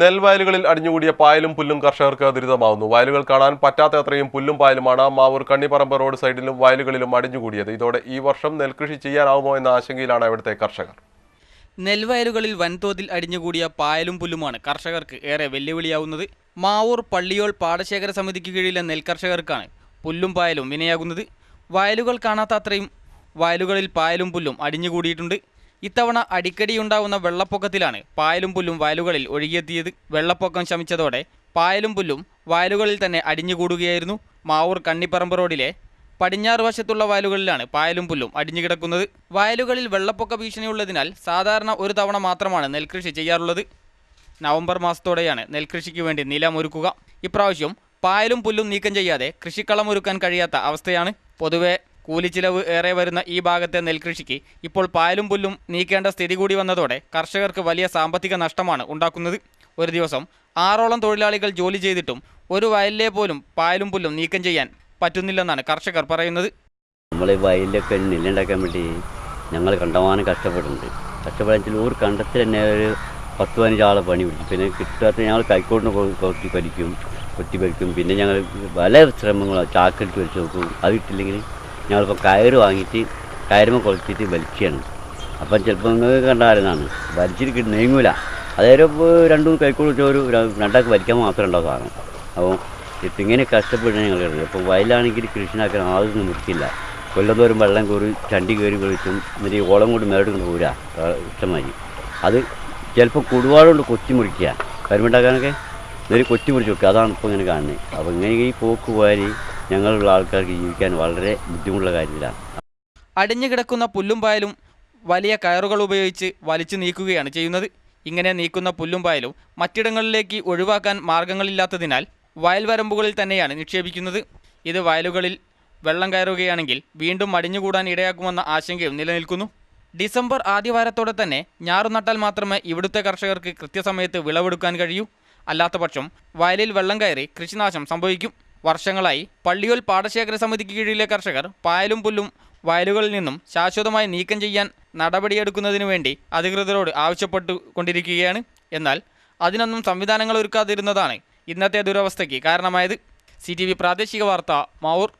നെൽവയലുകളിൽ അടിഞ്ഞുകൂടിയ പായലും പുല്ലും കർഷകർക്ക് ദുരിതമാവുന്നു. വയലുകൾ കാണാൻ പറ്റാത്ത അത്രയും പുല്ലും പായലുമാണ് മാവൂർ കണ്ണിപ്പറമ്പ് റോഡ് സൈഡിലും വയലുകളിലും അടിഞ്ഞുകൂടിയത്. ഇതോടെ ഈ വർഷം നെൽകൃഷി ചെയ്യാനാവുമോ എന്ന ആശങ്കയിലാണ് ഇവിടുത്തെ കർഷകർ. നെൽവയലുകളിൽ വൻതോതിൽ അടിഞ്ഞുകൂടിയ പായലും പുല്ലുമാണ് കർഷകർക്ക് ഏറെ വെല്ലുവിളിയാവുന്നത്. മാവൂർ പള്ളിയോൾ പാടശേഖര സമിതിക്ക് കീഴിലെ നെൽകർഷകർക്കാണ് പുല്ലും പായലും വിനയാകുന്നത്. വയലുകൾ കാണാത്ത അത്രയും വയലുകളിൽ പായലും പുല്ലും അടിഞ്ഞുകൂടിയിട്ടുണ്ട്. ഇത്തവണ അടിക്കടിയുണ്ടാവുന്ന വെള്ളപ്പൊക്കത്തിലാണ് പായലും പുല്ലും വയലുകളിൽ ഒഴുകിയെത്തിയത്. വെള്ളപ്പൊക്കം ശമിച്ചതോടെ പായലും പുല്ലും വയലുകളിൽ തന്നെ അടിഞ്ഞുകൂടുകയായിരുന്നു. മാവൂർ കണ്ണിപ്പറമ്പ് റോഡിലെ പടിഞ്ഞാറ് വശത്തുള്ള വയലുകളിലാണ് പായലും പുല്ലും അടിഞ്ഞുകിടക്കുന്നത്. വയലുകളിൽ വെള്ളപ്പൊക്ക ഭീഷണിയുള്ളതിനാൽ സാധാരണ ഒരു തവണ മാത്രമാണ് നെൽകൃഷി ചെയ്യാറുള്ളത്. നവംബർ മാസത്തോടെയാണ് നെൽകൃഷിക്ക് വേണ്ടി നിലമൊരുക്കുക. ഇപ്രാവശ്യം പായലും പുല്ലും നീക്കം ചെയ്യാതെ കൃഷിക്കളം ഒരുക്കാൻ കഴിയാത്ത അവസ്ഥയാണ് പൊതുവെ കൂലിച്ചിലവ് ഏറെ വരുന്ന ഈ ഭാഗത്തെ നെൽകൃഷിക്ക് ഇപ്പോൾ പായലും പുല്ലും നീക്കേണ്ട സ്ഥിതി കൂടി വന്നതോടെ കർഷകർക്ക് വലിയ സാമ്പത്തിക നഷ്ടമാണ് ഉണ്ടാക്കുന്നത്. ഒരു ദിവസം ആറോളം തൊഴിലാളികൾ ജോലി ചെയ്തിട്ടും ഒരു വയലിലെ പോലും പായലും പുല്ലും നീക്കം ചെയ്യാൻ പറ്റുന്നില്ലെന്നാണ് കർഷകർ പറയുന്നത്. നമ്മൾ ഈ വയലിലൊക്കെ നെല്ലുണ്ടാക്കാൻ വേണ്ടി ഞങ്ങൾ കണ്ടമാനം കഷ്ടപ്പെടുന്നുണ്ട്. കഷ്ടപ്പെടാൻ ഒരു കണ്ടത്തിൽ തന്നെ ഒരു പത്ത് പതിനഞ്ച് ആളെ പണി പിടിക്കും. പിന്നെ കിട്ടാത്ത ഞങ്ങൾ കൈക്കോട്ടിന് കൊത്തി പരിക്കും കൊത്തി പരിക്കും പിന്നെ ഞങ്ങൾ പല ശ്രമങ്ങളും ചാക്കെടുത്ത് വെച്ച് നോക്കും. അത് കിട്ടില്ലെങ്കിൽ ഞങ്ങളിപ്പോൾ കയറ് വാങ്ങിയിട്ട് കയറുമ്പോൾ കൊളുത്തിയിട്ട് വലിക്കുകയാണ്. അപ്പം ചിലപ്പോൾ നിങ്ങൾക്ക് കണ്ടായിരുന്നാണ് വലിച്ചിട്ട് നീങ്ങൂല. അതായത് ഇപ്പോൾ രണ്ടു വെച്ചാൽ ഒരു രണ്ടാൾക്ക് വലിക്കാൻ മാത്രമേ ഉണ്ടാവും സാധനം. അപ്പോൾ ഇപ്പം ഇങ്ങനെ കഷ്ടപ്പെടുന്ന ഞങ്ങൾ കരുതുന്നത് അപ്പോൾ വയലാണെങ്കിൽ കൃഷിനാക്കാൻ ആദ്യം നിർത്തില്ല കൊല്ലം തോറും വെള്ളം കയറി ചണ്ടി കയറി കുളിച്ചും എന്നിട്ട് ഓളം കൊണ്ട് മേലോട്ട് കൊണ്ട് പോരാ ഇഷ്ടമായി അത് ചിലപ്പോൾ കുടുവാടുകൊണ്ട് കൊച്ചി മുറിക്കുക. കരിമുണ്ടാക്കാനൊക്കെ എന്നിട്ട് കൊത്തി മുറിച്ച് വെക്കുക. അതാണ് ഇപ്പോൾ ഇങ്ങനെ കാണുന്നത്. അപ്പോൾ ഇങ്ങനെ ഈ പോക്ക് പോയാൽ ഞങ്ങളുള്ള ആൾക്കാർക്ക് ജീവിക്കാൻ വളരെ ബുദ്ധിമുട്ടുള്ള കാര്യത്തിലാണ്. അടിഞ്ഞു കിടക്കുന്ന പുല്ലും പായലും വലിയ കയറുകൾ ഉപയോഗിച്ച് വലിച്ചു നീക്കുകയാണ് ചെയ്യുന്നത്. ഇങ്ങനെ നീക്കുന്ന പുല്ലും പായലും മറ്റിടങ്ങളിലേക്ക് ഒഴിവാക്കാൻ മാർഗങ്ങളില്ലാത്തതിനാൽ വയൽവരമ്പുകളിൽ തന്നെയാണ് നിക്ഷേപിക്കുന്നത്. ഇത് വയലുകളിൽ വെള്ളം കയറുകയാണെങ്കിൽ വീണ്ടും അടിഞ്ഞുകൂടാൻ ഇടയാക്കുമെന്ന ആശങ്കയും നിലനിൽക്കുന്നു. ഡിസംബർ ആദ്യവാരത്തോടെ തന്നെ ഞാറു നട്ടാൽ മാത്രമേ ഇവിടുത്തെ കർഷകർക്ക് കൃത്യസമയത്ത് വിളവെടുക്കാൻ കഴിയൂ. അല്ലാത്തപക്ഷം വയലിൽ വെള്ളം കയറി കൃഷിനാശം സംഭവിക്കും. വർഷങ്ങളായി പള്ളിയോൽ പാടശേഖര സമിതിക്ക് കീഴിലെ കർഷകർ പായലും പുല്ലും വയലുകളിൽ നിന്നും ശാശ്വതമായി നീക്കം ചെയ്യാൻ നടപടിയെടുക്കുന്നതിനു വേണ്ടി അധികൃതരോട് ആവശ്യപ്പെട്ടു കൊണ്ടിരിക്കുകയാണ് എന്നാൽ അതിനൊന്നും സംവിധാനങ്ങൾ ഒരുക്കാതിരുന്നതാണ് ഇന്നത്തെ ദുരവസ്ഥയ്ക്ക് കാരണമായത്. സി പ്രാദേശിക വാർത്ത മാവൂർ.